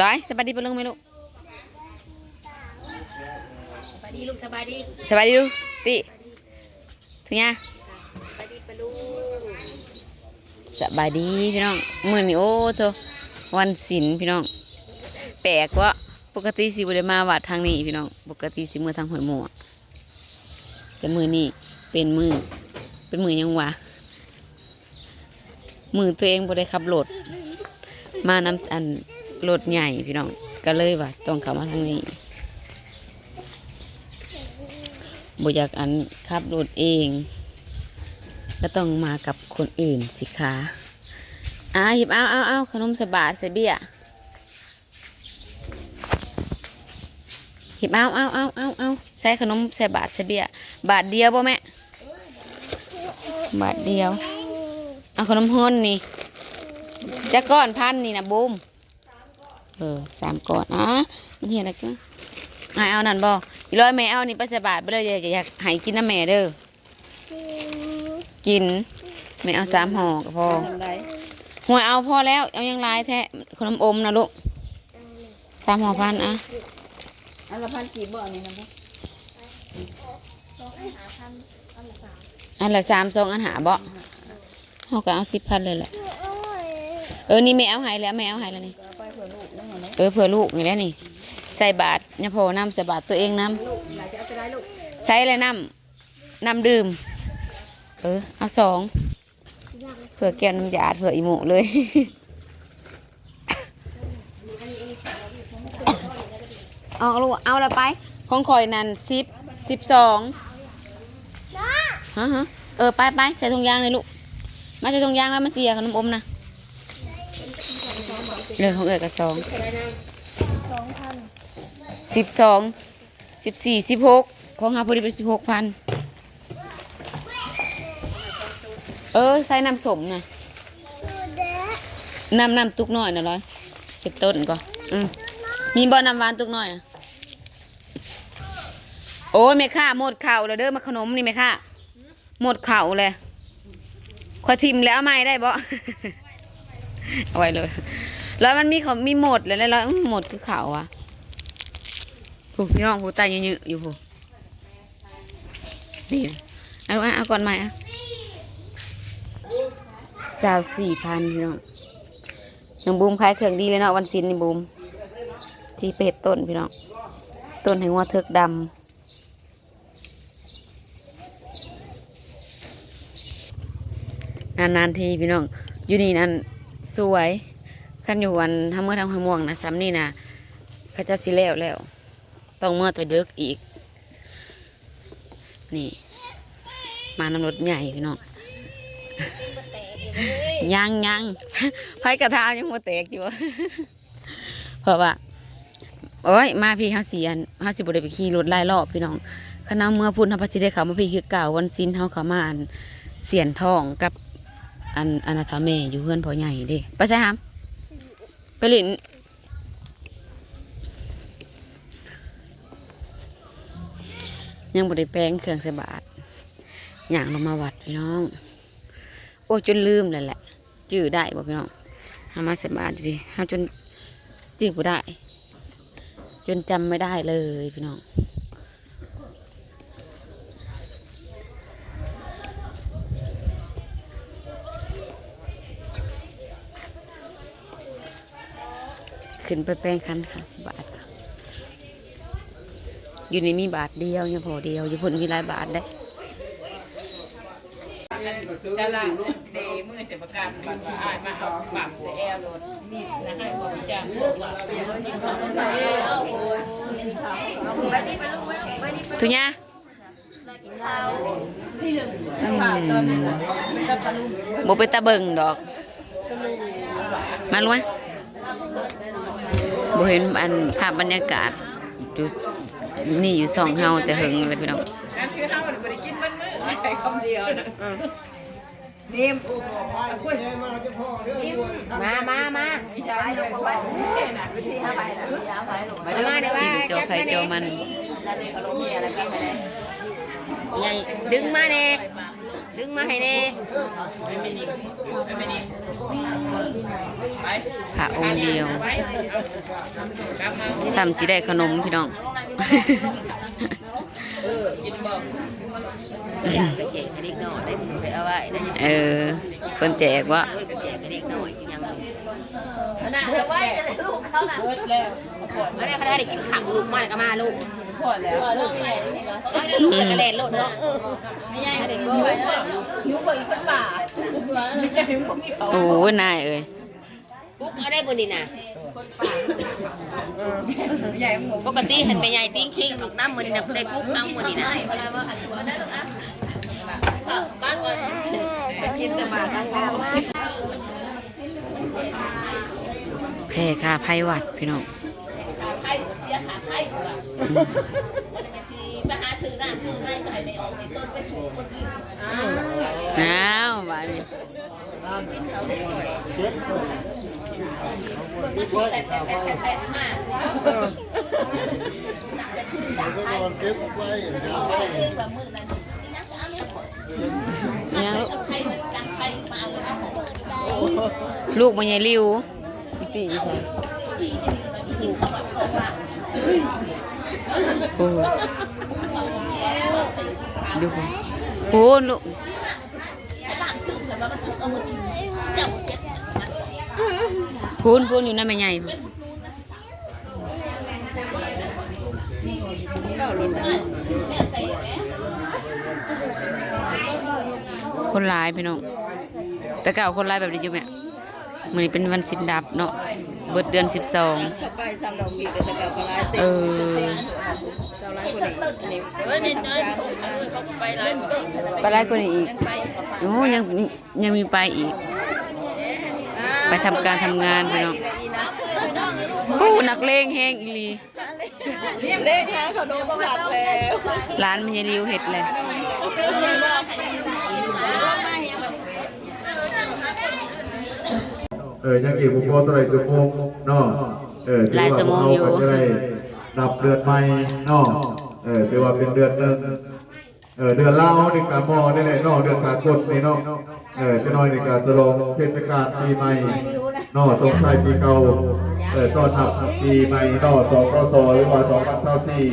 ร้อยสบายดีปะลุงไหมลูกสบายดีลูกสบายดีสบายดีลูกติถึงยังสบายดีปะลูกสบายดีพี่น้องมื่อนี้โอ้โทวันศิลพี่น้องแปลกว่าปกติสิบ่ได้มาวัดทางนี้พี่น้องปกติสิมือทางหอยหมวกแต่มือนี้เป็นมือเป็นมือยังวะมือตัวเองบ่ได้ขับรถมานำอัน รถใหญ่พี่น้องก็เลยว่าต้องเข้ามาทางนี้บ่อยากอันขับรถเอง ก็ต้องมากับคนอื่นสิคะอ่าหยิบเอาเอาเอาขนมสบาทใส่เบี้ยหยิบเอาเอาเอาเอาเอาใส่ขนมใส่บาทใส่เบี้ยบาทเดียวบ่แม่บาทเดียว เอาขนมฮ้นนี่จะก้อนพันนี่นะบูม ออสามก้อนอะมันเห็นอะไรกันไงเอานั่นบ่อีร้อยแม่เอานี่ไปใส่บาทไปเลยอย่าอย่าอยากให้กินน้ำแม่เด้อกินไม่เอาสามห่อก็พอทำไรหัวเอาพอแล้ว เอายังลายแท้ขนมอมนะลูกสามห่อพันอะอันละพันกี่บ่อนี่นะครับอันละสามสองอันหาบ่เขาก็เอาสิบพันเลยแหละเออนี่แม่เอาใหายแล้วแม่เอาใหายแล้วนี่ เอาไปเผื่อลูกนั่นเหรอเออเผื่อลูกนี่แหล้วนี่ ใส่บาทเนี่ยพอน้ำใส่บาทตัวเองน้ลูกหลายจะเอาไปได้ลูกำใส่เลยน้ำน้ำดื่ม เออ เอาสองเผื่อแก้วน้ำยาเผื่ออีหมูเลย เอาลูกเอาละไป ของคอยนั่นสิบสิบสองฮะฮะเออไปไปใส่ถุงยางเลยลูกมาใส่ถุงยางไว้มาเสียขนมอมนะ เลยของเอ๋กับสองสิบสองสิบสี่สิบหกของหาพอดีเป็นสิบหกพันเออใส่น้ำสมนะน้ำน้ำตุกหน่อยนะร้อยเป็นต้นก่อนอืมมีบ่อน้ำหวานตุกหน่อยนะโอ้ยแม่ค่าหมดเข่าแล้วเด้อมาขนมนี่แม่ค่าหมดเข่าเลยขอทิมแล้วไม่ได้บ่เอาไว้เลย แล้วมันมีเขามีหมดเลยแล้วแล้วหมดคือเขาอะผู้พี่น้องผู้ตายเยอะๆอยู่ผู้นี่เอาลูกอะเอาก่อนใหม่อะสาวสี่พันพี่น้องน้องบูมขายเครื่องดีเลยเนาะวันศิลป์นี่บูมจีเป็ดต้นพี่น้องต้นแห่งว่าเทือกดำนานๆทีพี่น้องอยู่นี่นั่นสวย ขันอยู่วันทำเมื่อทางหอยม่วงนะซ้ำนี่นะเข้าเจ้าสิแล้วแล้ว ต้องเมื่อแต่เดึกอีก นี่ มานำรถใหญ่พี่น้องยังยังไฟกระทายังมัวแตกอยู่เพราะว่าโอ้ยมาพี่เฮาเสียนเฮาสิบ่ได้ไปขี่รถไล่รอบพี่น้องคณะเมื่อพุ่นเฮาพระสิได้เขามาพี่คือเก่าวันซินเฮาเขามาอันเสียนทองกับอันอนาถาแม่อยู่เพื่อนพ่อใหญ่เด้ไปใช่ฮัม ไปลินยังบ่ได้แปลงเครื่องสบาดอย่างลงมาวัดพี่น้อง โอ้จนลืมเลยแหละ จื้อได้บ่พี่น้องหามาสบาดพี่หาจนจื้อบ่ได้ จนจำไม่ได้เลยพี่น้อง ขึ้นไปแปลงคันค่ะสิบาท อยู่ในมีบาทเดียวยังพอเดียวอยู่พุ่นมีหลายบาทได้จะละเดมือเสียประกันบัตรอายมาเอาปรับเสียแอลรถมีนะให้บอกจ้าแล้วโอ้ยไปนี่ไปลูกไปนี่ไปทุญ่าที่หนึ่งบาทตอนนี้ไม่ต้องปลุงบ่ไปตาเบิงดอก มาลุย บ่เห็นอันภาพบรรยากาศอยู่นี่อยู่สองเฮาแต่หึงเลยพี่น้องนั่นคือห้ามันบริกินมันมือไม่ใช่คำเดียวนะนิ่มมามามาไม่ใช่เลยไปน่ะไปที่ห้าไปน่ะที่ห้าไปหลงไปเด้อจิ้มจอไข่จอมันแล้วเด็กอารมณ์เมียอะไรกันไปเลยใหญ่ดึงมาแน่ม ดึงมาให้แน่ไม่ไม่นิ่มไม่ไม่นิ่มไปพระองค์เดียวไปกลับมาซ้ำสิได้ขนมพี่น้องเออกินบ่อยากไปแจกให้เด็กน้อยได้ถึงไปเอาไว้ได้ยังเออเพิ่นแจกว่าไปแจกให้เด็กน้อยยังไงน่ะเอาไว้ลูกเขาน่ะเบิดแล้วพอไม่ได้เขาได้กินขังลูกมาก็มาลูก พอแล้วลูกใหญ่ลูกกระเด็นลูกเนาะไม่ใหญ่เด็กก็หิวกว่าอีกคนป่าใหญ่พวกนี้เขาโอ้ยนายเอ้ยปุ๊กเอาได้บนนี่นะใหญ่หมูปกติเห็นแม่ใหญ่ติ้งคิงลูกน้ำมันนี่นะได้ปุ๊กเอาบนนี่นะป้าก่อนกินแต่มาทั้งน้ำแพ้ค่าภัยหวัดพี่น้องไข่เสียไข่มาหาซื้อน้ำซื้อไข่ก็ให้ไปออกในต้นไปสูงคนอื่นอ้าวบาดนี้แต่แต่แต่แต่แต่มาเก็บไว้ไข่เองแบบมือนั้นนี่นะก็เอาเนี่ยผลยังไข่มันจังไข่มาเลยนะลูกมันใหญ่ริวอีตีใส่โอ้ดูสิโอ้ลูกไอ้บ้านซื้ อแต่ว่ามันซื้อเอามือกินเจ้าเสียพูนพูนอยู่นั่นไม่ใหญ่คนร้ายพี่น้องแต่เก่าคนร้ายแบบนี้อยู่ไหมมือนี้เป็นวันสินดับเนาะ เบิดเดือนสิบสองไปซ้ำดอกบีแต่เก่าก็ร้ายเออเจ้าร้ายคนนี้เอ้ยนี่น้อยเขาไปร้านหมดไปร้ายกว่านี้อีกไปโอ้ยังยังมีไปอีก ไปทำการทำงานพี่น้องโอ้นักเลงแห้งอีหลีเล่นฮะเขาโดนบังคับแล้วร้านมันยายริวเห็ดเลย เออยังกี่บุคคลตัวไหนสมงเนาะเออถือว่าเราก็จะได้รับเดือนใหม่เนาะเออถือว่าเป็นเดือนหนึ่งเออเดือนเล่าในการมอนี่แหละเนาะเดือนสากลนี่เนาะเออจะน้อยในการสลองเทศกาลปีใหม่เนาะสงท้ายปีเก่าเออต้อนรับปีใหม่เนาะสองพศหรือว่าสองพันสิบสี่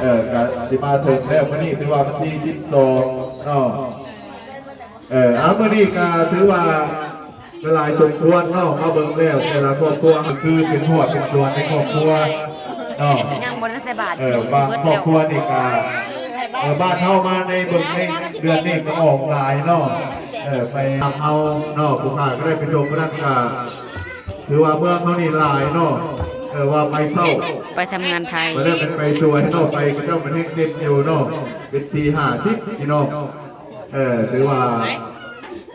เออกสิมาถึงแล้ววันนี้ถือว่าวันที่สิบสองเนาะเอออามื่อนี้ก็ถือว่า เวลาสมควรเนาะมาเบิ่งแล้วแต่ละครอบครัวก็คือเป็นหัวเป็นส่วนในครอบครัวเนาะยังบนนั้นใส่บาทเอพี่อน้องสิบางเบิดครอบแล้วครัวนี่ก็เออบ้านเฮามาในเบิ่งในเดือนนี้ก็ออกหลายเนาะเออไปทำเอาเนาะผู้ค้าก็ได้ไปชมพนักงานถือว่าเมืองเฮานี่หลายเนาะเออว่าไปเศร้าไปทำงานไทยมาเริ่มเป็นไปสวยเนาะไปก็เจ้ามันเฮงเด็ดอยู่เนาะเป็นสี่ห้าสิบพี่น้องเออถือว่า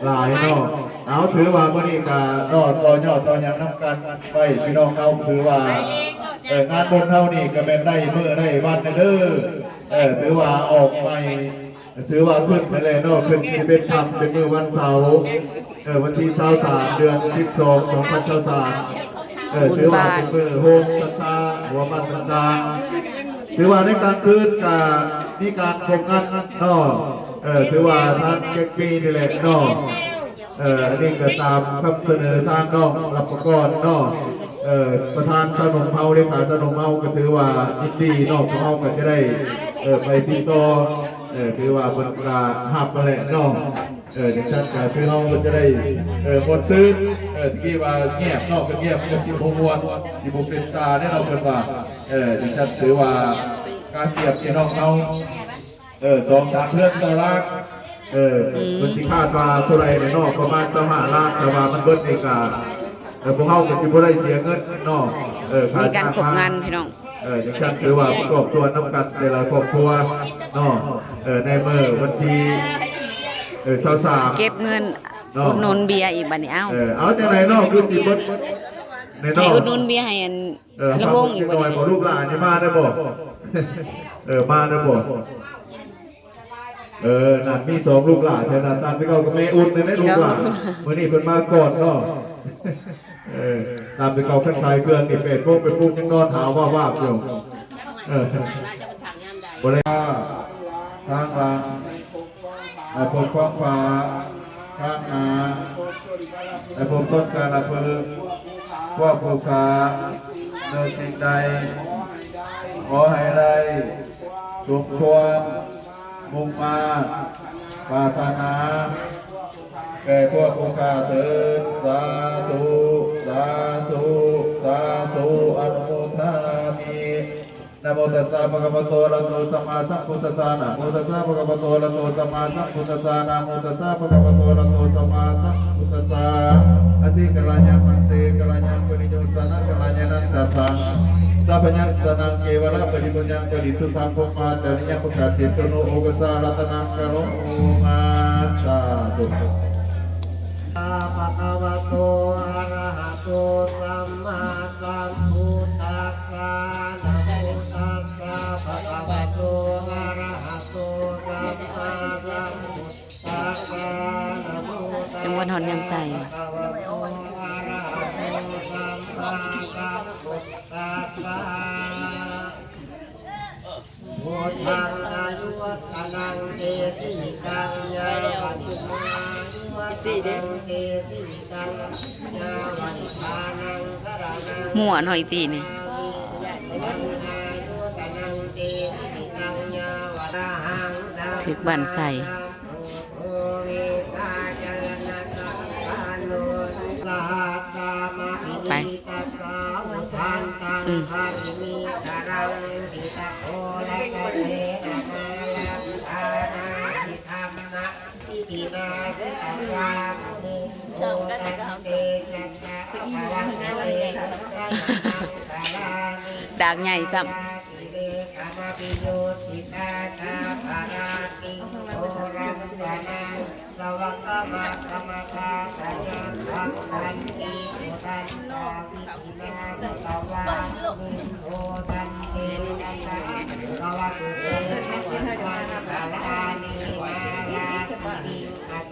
หลายเนาะ เอาถือว่ามื่อนี้ก็นอต่อยอดต่อยังน้ำกันไปพี่น้องเอาถือว่าเอองานบนเท่านี้ก็เป็นได้เมื่อได้วันเด้อเออถือว่าออกไปถือว่าขึ้นไปเลยนาะขึ้นที่เป็นธรรมเป็นเมื่อวันเสาร์เออวันที่เสาร์สามเดือนสิบสองสองพันเสาร์สามเออถือว่าเป็นมือโฮมสตาร์หัวมันต่าถือว่าในกลางคืนกับมีการโฟกัสเนาะเออถือว่าทางเก็กปีนี่แหละนาะ เอออันนี้ก็ตามคำเสนอทางนองรับประกอบนาะเออประธานสนมเฮาเลขาสนมเฮาก็ถือว่ายินดีนาะพวกเฮาก็จะได้เออไปที่ต่อเออถือว่าเป็นกาหับไปเลยเนาะเออจังซั่นก็คือเฮาก็จะได้เออหมดซื้อเออที่ว่าเงียบนาะก็เงียบก็สิบ่ม่วนสิบ่เป็นตาได้เราเพิ่นว่าเออจังซั่นถือว่าการเทียบพี่น้องเราเออสองสามเพื่อนต่อลาก เออมันสิคาดว่าเท่าไรในนอกประมาณสมาลากแต่ว่ามันเบิดในกาเออพวกเขาก็สิบ่ได้เสียเงินนอกเออมีการขบงานพี่น้องเอออย่างเช่นถือว่าประกอบส่วนน้ำกันในหลายครอบครัวนอกเออในเมื่อวันที่เออสาวสามเก็บเงินอุดหนุนเบียร์อีกบัดนี้เอ้าเออเอาแต่ไหนนอกคือสิเบิดในนให้อกอุดหนุนเบียร์ให้อันเออระฟังวงอีกหบัดน่อยนี้บอกลูกหลานนี่มาได้บอกเออมาได้บอก เออนั่นมีสองลูกหลานเท่านั้นตามที่เขาก็ไม่อุ่นเลยนะลูกหลานเมื่อนี้เพิ่นมาก่อนก็เออตามที่เขาขั้นชายเครื่องนี่เป็ดพวกเป็นพวกยังนอนหาว่าว่าอยู่เออว่าจะเป็นถังยามใดบริการทางหลังให้พบความฟ้าข้างหน้าให้พบต้นการละพือพวกผู้ค้าเนื้อสิ่งใดขอให้ได้สุขความ มุงมาปารถนาแก่ทั่วภูคาเถิดสาธุสาธุสาธุอนุโมทามินะโมตัสสะภะคะวะโตอะระหะโตสัมมาสัมพุทธัสสะนะโมตัสสะภะคะวะโตอะระหะโตสัมมาสัมพุทธัสสะนะโมตัสสะภะคะวะโตอะระหะโตสัมมาสัมพุทธัสสะอธิกะรัญญามันเตกะรัญญาปริโยสนะกะรัญญานัสสะสัง สัพพญังสนังเกวระปริปุญญังปริสุทธังภมาจาริยังปะกาสิตโนโอกสารัตนังกะโลมาสาธุภะคะวะโตอะระหะโตสัมมาสัมพุทธัสสะนะโมตัสสะภะคะวะโตอะระหะโตสัมมาสัมพุทธัสสะนะโมตัสสะยังวันหอนยำใส่ ภะคะวะโตอะระหะโตสัมมาสัมพุทธัสสะพุท ธังอายุวัฒนังเตสิตังยาวัตุมายุวัฒนังเตสิตังยาวัตุทานังสรนังหมวนหอยตีนี่ถึกบันใส่ไป อืม ดากใหญ่ซ้ำ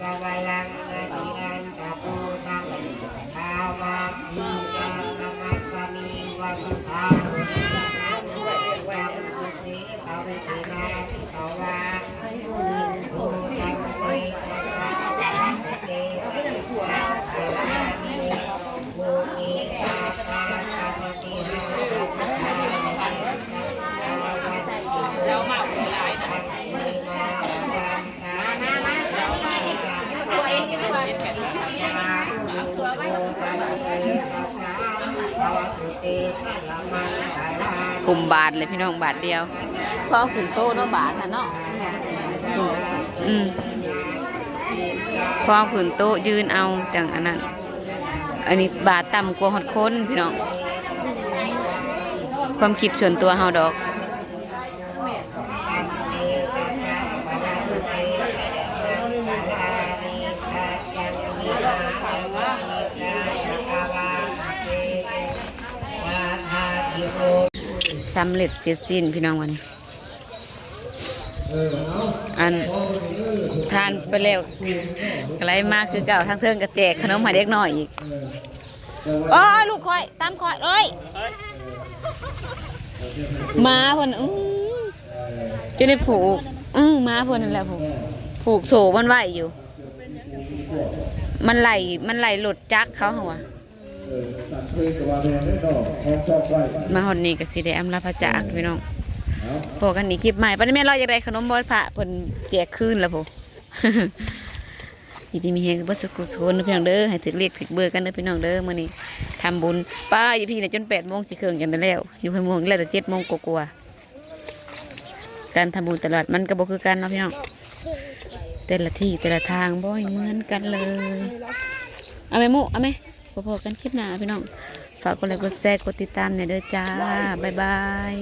เรา กลุ่มบาทเลยพี่น้องบาทเดียวพอขุนโตเนาะบาทนะเนาะอืมพอขุนโตยืนเอาจังอันนั้นอันนี้บาทต่ำกว่าหดค้นพี่น้องความคิดส่วนตัวเฮาดอก สำเร็จเสร็จสิ้นพี่น้องวันนี้อันทานไปแล้วอะไรมากคือเก่าทั้งเทิงกระแจกขนมให้เด็กน้อยอีกโอ้ยลูกคอยตามคอยเอ้ยมาพ่นอื้อจะได้ผูกอือมาพ่นนั่นแหละผูกผูกโซมันไหวอยู่ มันไหลมันไหลหลุดจักเขาหัว มาหอนนี้ก็สิได้อำลาพระจากพี่น้องพอกันนี่คลิปใหม่ปันนี้แม่รออยากได้ขนมบอลพระเพิ่นแจกคืนแล้วพ่ยินดีมีเฮงบ่สุขสุขนะพี่น้องเด้อให้ถึกเลขถึกเบอร์กันเด้อพี่น้องเด้อมื้อนี้ทำบุญป้าอยู่พี่เนี่ยจน8โมงสิครึ่งกันได้แล้ว อยู่ให้โมงแล้วแต่7โมงกว่าๆการทำบุญตลอดมันก็บ่คือกันเนาะพี่น้องแต่ละที่แต่ละทางบ่เหมือนกันเลยเอาไหมมุเอาไหม พอๆกันคลิปหน้าพี่น้อง ฝากกดไลค์กดแชร์กดติดตามเนี่ยเด้อจ้า บ๊ายบาย